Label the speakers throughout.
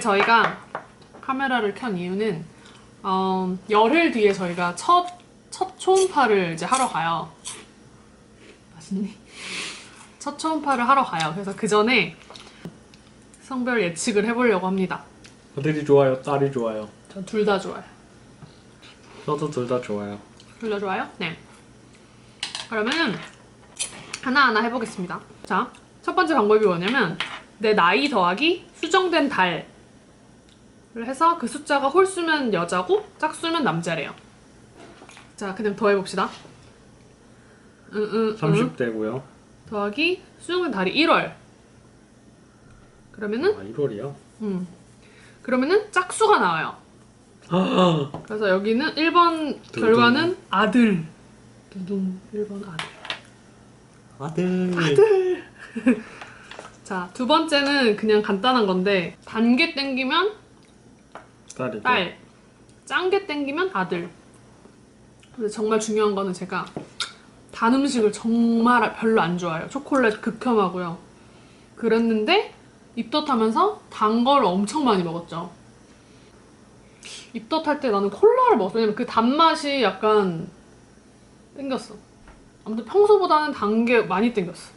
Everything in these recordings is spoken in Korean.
Speaker 1: 오늘 저희가 카메라를 켠 이유는 어, 열흘 뒤에 저희가 첫, 첫 초음파를 이제 하러 가요. 맛있니? 첫 초음파를 하러 가요. 그래서 그 전에 성별 예측을 해보려고 합니다.
Speaker 2: 아들이 좋아요, 딸이 좋아요.
Speaker 1: 전 둘 다 좋아요.
Speaker 2: 저도 둘 다 좋아요.
Speaker 1: 둘 다 좋아요? 네. 그러면은 하나하나 해보겠습니다. 자, 첫 번째 방법이 뭐냐면 내 나이 더하기 수정된 달을 해서 그 숫자가 홀수면 여자고 짝수면 남자래요. 자, 그냥 더 해봅시다. 응, 응, 응.
Speaker 2: 30대고요.
Speaker 1: 더하기 수정된 달이 1월. 그러면은
Speaker 2: 아, 1월이요?
Speaker 1: 음. 그러면은 짝수가 나와요.
Speaker 2: 아,
Speaker 1: 그래서 여기는 1번
Speaker 2: 두둥.
Speaker 1: 결과는 아들. 두둥 1번 아들.
Speaker 2: 아들.
Speaker 1: 자, 두 번째는 그냥 간단한 건데 단게 땡기면
Speaker 2: 딸이죠.
Speaker 1: 딸, 짠 게 땡기면 아들. 근데 정말 중요한 거는 제가 단 음식을 정말 별로 안 좋아해요. 초콜릿 극혐하고요. 그랬는데 입덧하면서 단 걸 엄청 많이 먹었죠. 입덧할 때 나는 콜라를 먹었어. 왜냐면 그 단맛이 약간 땡겼어. 아무튼 평소보다는 단 게 많이 땡겼어.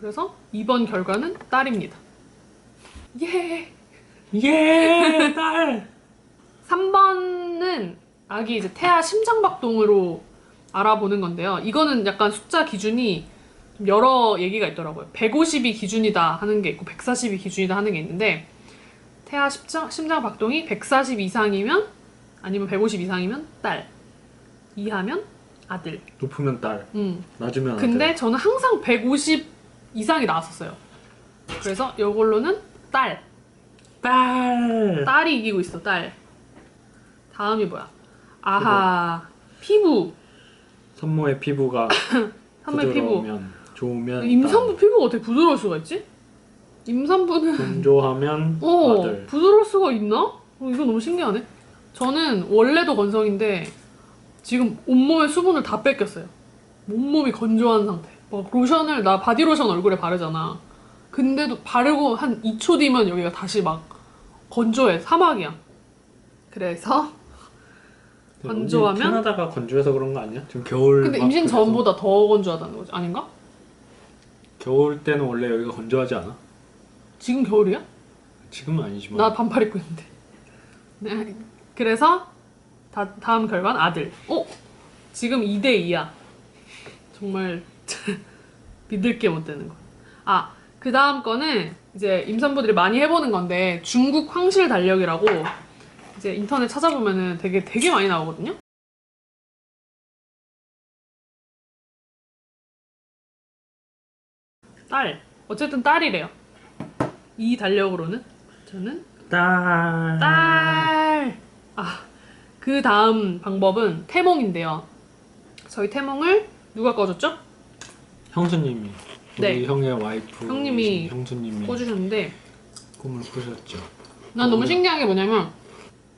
Speaker 1: 그래서 이번 결과는 딸입니다. 예!
Speaker 2: 예, 딸.
Speaker 1: 3번은 아기 이제 태아 심장박동으로 알아보는 건데요. 이거는 약간 숫자 기준이 좀 여러 얘기가 있더라고요. 150이 기준이다 하는 게 있고 140이 기준이다 하는 게 있는데 태아 심장, 심장박동이 140 이상이면 아니면 150 이상이면 딸 이하면 아들.
Speaker 2: 높으면 딸,
Speaker 1: 음.
Speaker 2: 낮으면 아들.
Speaker 1: 근데 저는 항상 150 이상이 나왔었어요. 그래서 이걸로는 딸.
Speaker 2: 딸.
Speaker 1: 딸이 이기고 있어, 딸. 다음이 뭐야? 아하, 피부.
Speaker 2: 산모의 피부가
Speaker 1: 피부.
Speaker 2: 부드러우면 좋으면
Speaker 1: 임산부 피부가 어떻게 부드러울 수가 있지? 임산부는
Speaker 2: 딸. 건조하면
Speaker 1: 어
Speaker 2: 아들.
Speaker 1: 부드러울 수가 있나? 어, 이거 너무 신기하네. 저는 원래도 건성인데 지금 온몸의 수분을 다 뺏겼어요. 온몸이 건조한 상태. 막 로션을 나 바디로션 얼굴에 바르잖아. 근데도 바르고 한 2초 뒤면 여기가 다시 막 건조해 사막이야. 그래서 건조하면?
Speaker 2: 캐나다가 건조해서 그런 거 아니야? 지금 겨울.
Speaker 1: 근데
Speaker 2: 막
Speaker 1: 임신
Speaker 2: 그래서
Speaker 1: 전보다 더 건조하다는 거지 아닌가?
Speaker 2: 겨울 때는 원래 여기가 건조하지 않아?
Speaker 1: 지금 겨울이야?
Speaker 2: 지금은 아니지만.
Speaker 1: 나 반팔 입고 있는데. 네. 그래서 다, 다음 결과는 아들. 어? 지금 2대 2야. 정말 믿을 게 못 되는 거. 아, 그 다음 거는 이제 임산부들이 많이 해보는 건데 중국 황실 달력이라고 이제 인터넷 찾아보면은 되게 되게 많이 나오거든요. 딸. 어쨌든 딸이래요. 이 달력으로는 저는
Speaker 2: 딸.
Speaker 1: 딸. 아, 그 다음 방법은 태몽인데요. 저희 태몽을 누가 꺼줬죠?
Speaker 2: 형수님이. 우리
Speaker 1: 네.
Speaker 2: 형의 와이프.
Speaker 1: 형님이
Speaker 2: 형수님이
Speaker 1: 꺼주셨는데
Speaker 2: 꿈을 꾸셨죠.
Speaker 1: 난 너무 신기한 게 뭐냐면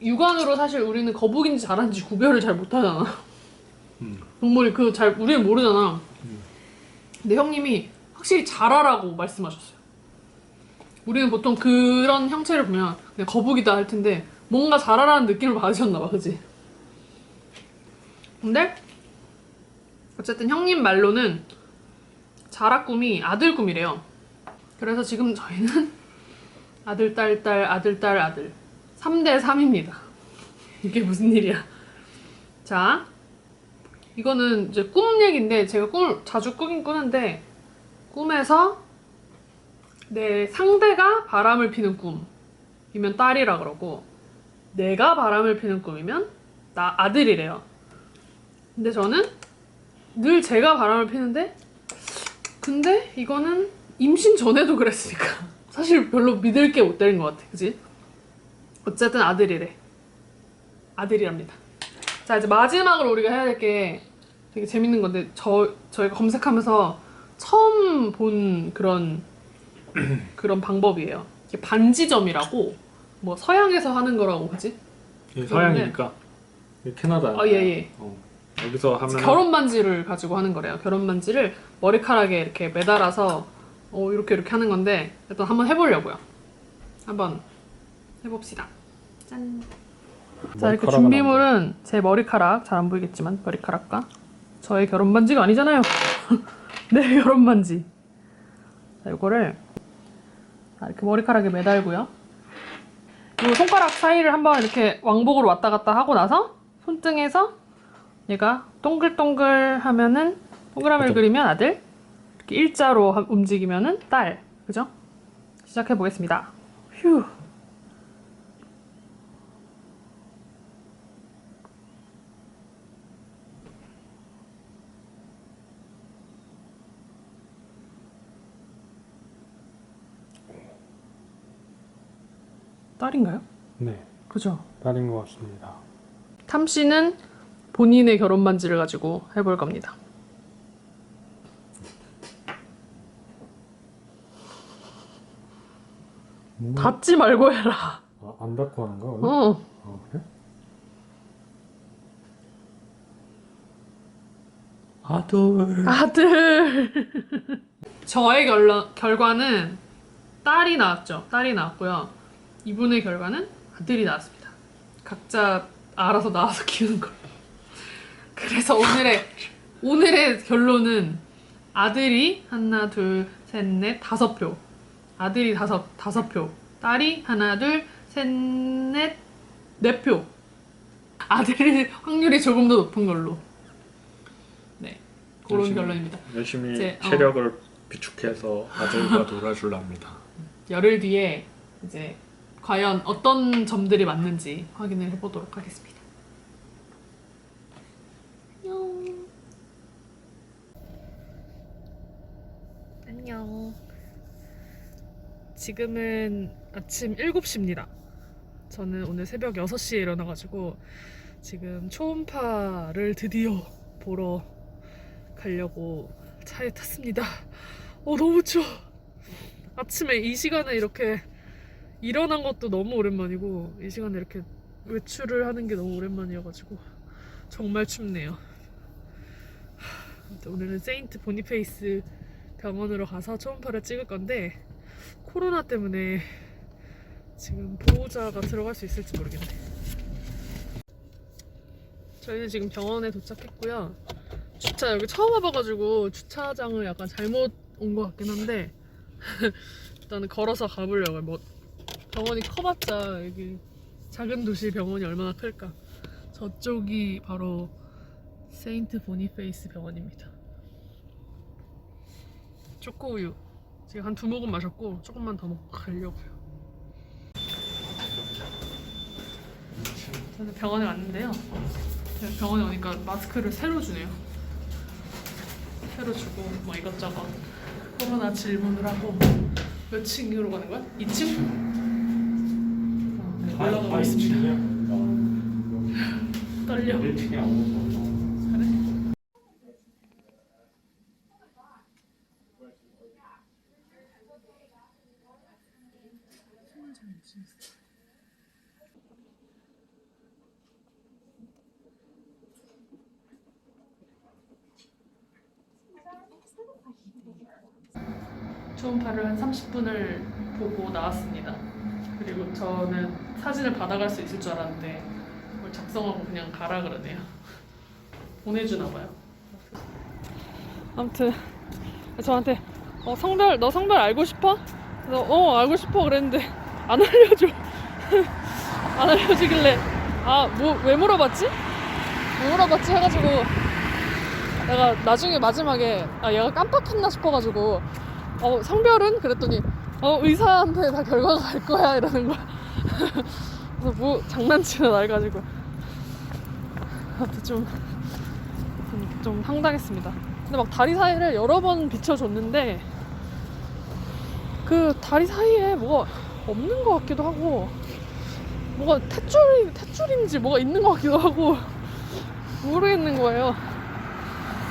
Speaker 1: 육안으로 사실 우리는 거북인지 자란지 구별을 잘 못하잖아.
Speaker 2: 음.
Speaker 1: 동물이 그 잘 우리는 모르잖아.
Speaker 2: 음.
Speaker 1: 근데 형님이 확실히 자라라고 말씀하셨어요. 우리는 보통 그런 형체를 보면 그냥 거북이다 할 텐데 뭔가 자라라는 느낌을 받으셨나 봐, 그지? 근데 어쨌든 형님 말로는 자라 꿈이 아들 꿈이래요. 그래서 지금 저희는 아들, 딸, 딸, 아들, 딸, 아들. 3대 3입니다. 이게 무슨 일이야. 자, 이거는 이제 꿈 얘기인데 제가 꿈을 자주 꾸긴 꾸는데 꿈에서 내 상대가 바람을 피는 꿈이면 딸이라 그러고 내가 바람을 피는 꿈이면 나 아들이래요. 근데 저는 늘 제가 바람을 피는데 근데 이거는 임신 전에도 그랬으니까 사실 별로 믿을 게 못 되는 것 같아, 그지? 어쨌든 아들이래. 아들이랍니다. 자 이제 마지막으로 우리가 해야 될 게 되게 재밌는 건데 저 저희가 검색하면서 처음 본 그런 그런 방법이에요. 이게 반지점이라고 뭐 서양에서 하는 거라고 그지?
Speaker 2: 이게 서양이니까. 이게 캐나다.
Speaker 1: 어, 예, 예.
Speaker 2: 어. 여기서 하면
Speaker 1: 결혼 반지를 가지고 하는 거래요. 결혼 반지를 머리카락에 이렇게 매달아서 어, 이렇게 이렇게 하는 건데 일단 한번 해보려고요. 한번 해봅시다. 짠. 자 이렇게 준비물은 제 머리카락 잘 안 보이겠지만 머리카락과 저의 결혼 반지가 아니잖아요. 내 결혼 반지. 자 이거를 자, 이렇게 머리카락에 매달고요. 이 손가락 사이를 한번 이렇게 왕복으로 왔다 갔다 하고 나서 손등에서 얘가 동글동글 하면은 동그라미를. 그리면 아들 이렇게 일자로 하- 움직이면은 딸 그죠? 시작해 보겠습니다. 휴. 딸인가요?
Speaker 2: 네,
Speaker 1: 그죠?
Speaker 2: 딸인 것 같습니다.
Speaker 1: 탐 씨는 본인의 결혼 반지를 가지고 해볼 겁니다.
Speaker 2: 뭔가
Speaker 1: 닫지 말고 해라.
Speaker 2: 아, 안 닫고 하는 거야?
Speaker 1: 어.
Speaker 2: 아, 그래? 아들.
Speaker 1: 아들. 저의 결론, 결과는 딸이 나왔죠. 딸이 나왔고요. 이분의 결과는 아들이 나왔습니다. 각자 알아서 나와서 키우는 걸로. 그래서 오늘의 오늘의 결론은 아들이 하나 둘 셋 넷 다섯 표. 아들이 다섯 다섯 표. 딸이 하나 둘 셋 넷 네 표. 아들이 확률이 조금 더 높은 걸로. 네. 그런
Speaker 2: 열심히.
Speaker 1: 결론입니다.
Speaker 2: 열심히
Speaker 1: 이제, 어.
Speaker 2: 체력을 비축해서 아들과 놀아줄랍니다.
Speaker 1: 열흘 뒤에 이제 과연 어떤 점들이 맞는지 확인을 해보도록 하겠습니다. 안녕. 지금은 아침 7시입니다. 저는 오늘 새벽 6시에 일어나가지고 지금 초음파를 드디어 보러 가려고 차에 탔습니다. 어, 너무 추워. 아침에 이 시간에 이렇게 일어난 것도 너무 오랜만이고 이 시간에 이렇게 외출을 하는 게 너무 오랜만이어가지고 정말 춥네요. 오늘은 세인트 보니페이스 병원으로 가서 초음파를 찍을 건데 코로나 때문에 지금 보호자가 들어갈 수 있을지 모르겠네. 저희는 지금 병원에 도착했고요. 주차 여기 처음 와봐가지고 주차장을 약간 잘못 온 것 같긴 한데 일단은 걸어서 가보려고요. 뭐 병원이 커봤자 여기 작은 도시 병원이 얼마나 클까. 저쪽이 바로 세인트 보니페이스 병원입니다. 초코우유 지금 한 두 모금 마셨고 조금만 더 먹고 가려고요. 저는 병원에 왔는데요. 병원에 오니까 마스크를 새로 주네요. 새로 주고 뭐 이것저것 코로나 질문을 하고 몇 층으로 가는 거야? 2층? 어, 네, 올라가고 있습니다. 떨려.
Speaker 2: 1층에 아무것도 없어.
Speaker 1: 그래? 초음파를 한 30분을 보고 나왔습니다. 그리고 저는 사진을 받아갈 수 있을 줄 알았는데 그걸 작성하고 그냥 가라 그러네요. 보내주나 봐요. 아무튼 저한테 어, 성별 너 성별 알고 싶어? 그래서 어 알고 싶어 그랬는데 안 알려줘. 안 알려주길래 아 뭐 왜 물어봤지? 왜 물어봤지 해가지고 내가 나중에 마지막에 아 얘가 깜빡했나 싶어가지고 어 성별은 그랬더니 어 의사한테 다 결과가 갈 거야 이러는 거야. 그래서 뭐 장난치는 날 가지고 아무튼 좀, 좀, 좀 황당했습니다. 근데 막 다리 사이를 여러 번 비춰줬는데 그 다리 사이에 뭐가 없는 것 같기도 하고 뭐가 탯줄이 탯줄인지 뭐가 있는 것 같기도 하고 모르겠는 거예요.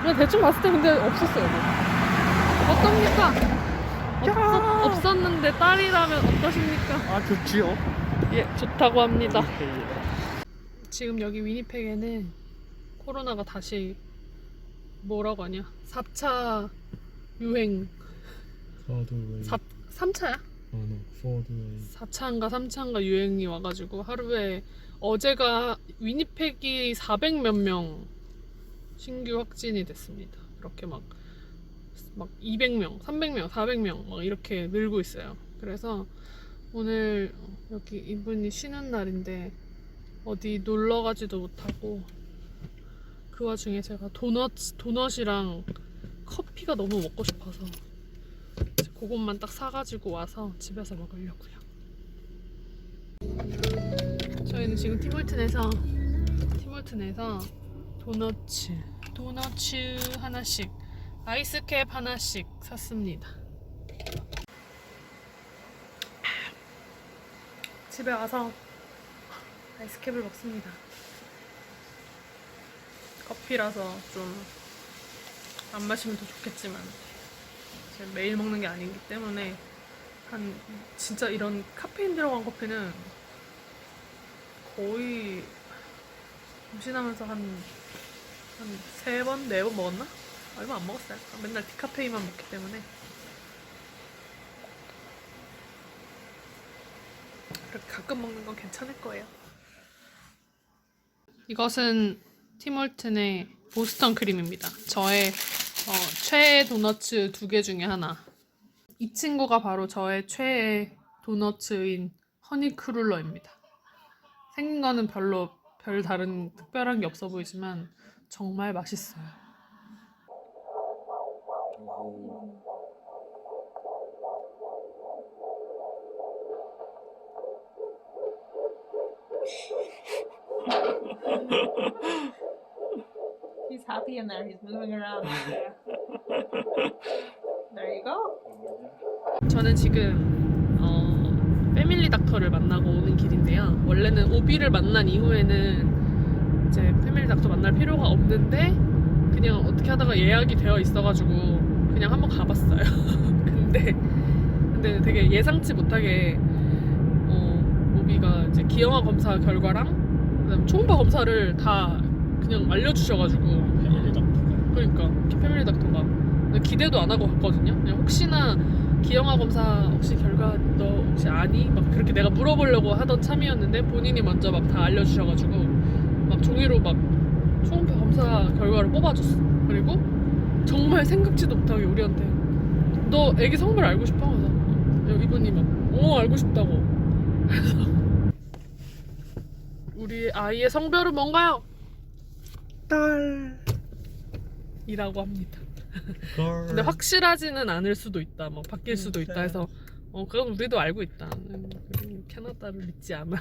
Speaker 1: 그냥 대충 봤을 때 근데 없었어요. 뭐. 어떻습니까? 없었, 없었는데 딸이라면 어떠십니까?
Speaker 2: 아 좋지요.
Speaker 1: 예, 좋다고 합니다. 지금 여기 위니펙에는 코로나가 다시 뭐라고 하냐? 4차 유행
Speaker 2: 저도
Speaker 1: 4, 3차야?
Speaker 2: 어, no. For the
Speaker 1: 4차인가 3차인가 유행이 와가지고 하루에 어제가 위니펙이 400 몇 명 신규 확진이 됐습니다. 이렇게 막, 막 200명, 300명, 400명 막 이렇게 늘고 있어요. 그래서 오늘 여기 이분이 쉬는 날인데 어디 놀러 가지도 못하고 그 와중에 제가 도넛, 도넛이랑 커피가 너무 먹고 싶어서 그것만 딱 사가지고 와서 집에서 먹으려고요. 저희는 지금 티몰튼에서 티몰튼에서 도너츠 도너츠 하나씩 아이스캡 하나씩 샀습니다. 집에 와서 아이스캡을 먹습니다. 커피라서 좀 안 마시면 더 좋겠지만 제가 매일 먹는 게 아니기 때문에 한 진짜 이런 카페인 들어간 커피는 거의 임신하면서 한 한 세 번, 네 번 먹었나? 얼마 안 먹었어요. 맨날 디카페인만 먹기 때문에 그렇게 가끔 먹는 건 괜찮을 거예요. 이것은 티몰튼의 보스턴 크림입니다. 저의 어, 최애 도너츠 두 개 중에 하나. 이 친구가 바로 저의 최애 도너츠인 허니 크룰러입니다. 생긴 거는 별로 별 다른 특별한 게 없어 보이지만 정말 맛있어요.
Speaker 3: He's happy in there. He's moving around. There you go.
Speaker 1: 저는 지금 어, 패밀리 닥터를 만나고 오는 길인데요. 원래는 오비를 만난 이후에는 이제 패밀리 닥터 만날 필요가 없는데 그냥 어떻게 하다가 예약이 되어 있어가지고 그냥 한번 가봤어요. 근데 근데 되게 예상치 못하게 어, 오비가 이제 기형아 검사 결과랑 그다음 초음파 검사를 다 그냥 알려주셔가지고
Speaker 2: 패밀리 닥터가
Speaker 1: 그러니까 패밀리 닥터가 기대도 안 하고 갔거든요. 그냥 혹시나 기형아 검사 혹시 결과 너 혹시 아니? 막 그렇게 내가 물어보려고 하던 참이었는데 본인이 먼저 막 다 알려주셔가지고 막 종이로 막 초음파 검사 결과를 뽑아줬어. 그리고 정말 생각지도 못하게 우리한테 너 애기 성별 알고 싶어? 그래서 이분이 막어 알고 싶다고. 그래서 우리 아이의 성별은 뭔가요? 딸. 이라고 합니다. 근데 확실하지는 않을 수도 있다. 뭐 바뀔 수도 있다 해서 어 그건 우리도 알고 있다. 음, 캐나다를 믿지 않아.